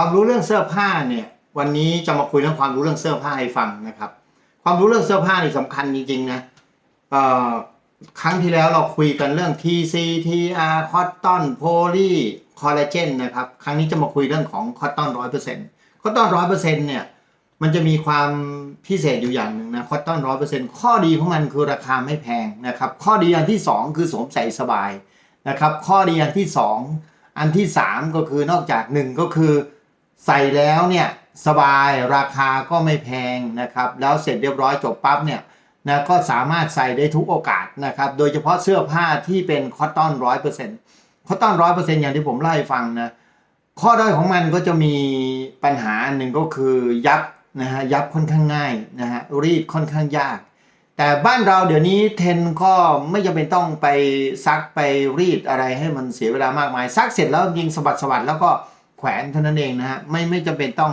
ความรู้เรื่องเสื้อผ้าเนี่ยวันนี้จะมาคุยเรื่องความรู้เรื่องเสื้อผ้าให้ฟังนะครับ ความรู้เรื่องเสื้อผ้านี่สำคัญจริงๆนะครั้งที่แล้วเราคุยกันเรื่อง TC TR Cotton Poly Collagen นะครับ ครั้งนี้จะมาคุยเรื่องของ Cotton 100% Cotton 100%เปอร์เซ็นต์เนี่ยมันจะมีความพิเศษอยู่อย่างหนึ่งนะ Cotton 100%ข้อดีของมันคือราคาไม่แพงนะครับ ข้อดีอันที่2คือสวมใส่สบายนะครับ ข้อดีอันที่2อันที่3ก็คือนอกจาก1ก็คือ ใส่แล้วเนี่ยสบายราคาก็ไม่แพงนะครับ แล้วเสร็จเรียบร้อยจบปั๊บเนี่ยนะก็สามารถใส่ได้ทุกโอกาสนะครับ โดยเฉพาะเสื้อผ้าที่เป็นคอตตอนร้อยเปอร์เซ็นต์คอตตอนร้อยเปอร์เซ็นต์อย่างที่ผมเล่าให้ฟังนะข้อด้อยของมันก็จะมีปัญหาหนึ่งก็คือยับนะฮะยับค่อนข้างง่ายนะฮะรีดค่อนข้างยาก แต่บ้านเราเดี๋ยวนี้เทนก็ไม่จำเป็นต้องไปซักไปรีดอะไรให้มันเสียเวลามากมายซักเสร็จแล้วยิงสบัดสบัดแล้วก็ แขวนเท่านั้นเองนะฮะไม่ไม่จำเป็นต้อง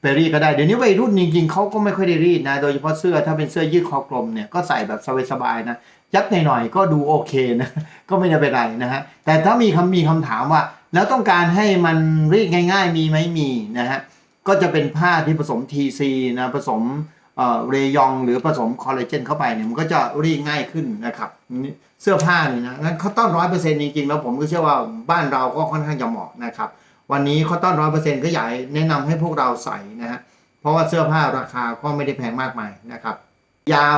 ไปรีดก็ได้เดี๋ยวนี้วัยรุ่นจริงๆเขาก็ไม่ค่อยได้รีดนะ โดยเฉพาะเสื้อถ้าเป็นเสื้อยืดคอกลมเนี่ยก็ใส่แบบสบายๆนะยัดหน่อยๆก็ดูโอเคนะก็ไม่ได้เป็นไรนะฮะแต่ถ้ามีคำมีคำถามว่า แล้วต้องการให้มันรีดง่าย ๆ มีไหมมีนะฮะก็จะเป็นผ้าที่ผสม TC นะผสมเอ่อเรยองหรือผสมคอลลาเจนเข้าไปเนี่ยมันก็จะรีดง่ายขึ้นนะครับนี่เสื้อผ้านี่นะงั้นเขาต้อนร้อยเปอร์เซ็นต์จริงๆแล้วผมก็เชื่อว่าบ้านเราก็ค่อนข้างจะเหมาะนะครับ วันนี้เขาต้อนร้อยเปอร์เซ็นต์ก็อยากให้แนะนำให้พวกเราใส่นะฮะเพราะว่าเสื้อผ้าราคาก็ไม่ได้แพงมากมายนะครับ ยาว